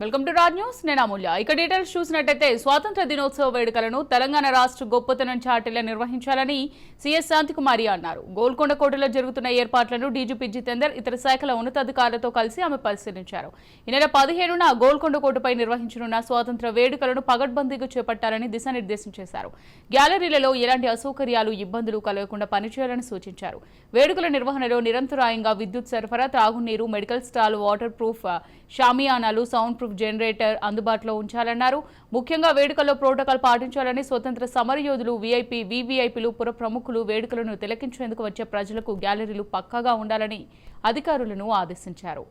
Welcome to Raj news. నేను అమూల్య. ఇక details చూసినట్టయితే స్వాతంత్ర దినోత్సవ వేడుకలను తెలంగాణ రాష్ట్ర గొప్పతనం చాటిలా నిర్వహించాలని సీఎస్ శాంతికుమారి అన్నారు. గోల్కొండ కోటలో జరుగుతున్న ఏర్పాట్లను డీజీపీ జితేందర్ ఇతర శాఖల ఉన్నతాధికారులతో కలిసి ఆమె పరిశీలించారు. ఈ నెల పదిహేనున గోల్కొండ కోటపై నిర్వహించనున్న స్వాతంత్ర వేడుకలను పగడ్బందీగా చేపట్టాలని దిశానిర్దేశం చేశారు. గ్యాలరీలలో ఎలాంటి అసౌకర్యాలు ఇబ్బందులు కలగకుండా పనిచేయాలని సూచించారు. వేడుకల నిర్వహణలో నిరంతరాయంగా విద్యుత్ సరఫరా త్రాగునీరు మెడికల్ స్టాల్ వాటర్ ప్రూఫ్ షామియానాలు సౌండ్ ప్రూఫ్ జనరేటర్ అందుబాటులో ఉంచాలన్నారు. ముఖ్యంగా వేడుకల్లో ప్రోటోకాల్ పాటించాలని స్వతంత్ర సమరయోధులు వీఐపీ వీవీఐపీలు పుర ప్రముఖులు వేడుకలను తిలకించేందుకు వచ్చే ప్రజలకు గ్యాలరీలు పక్కాగా ఉండాలని అధికారులను ఆదేశించారు.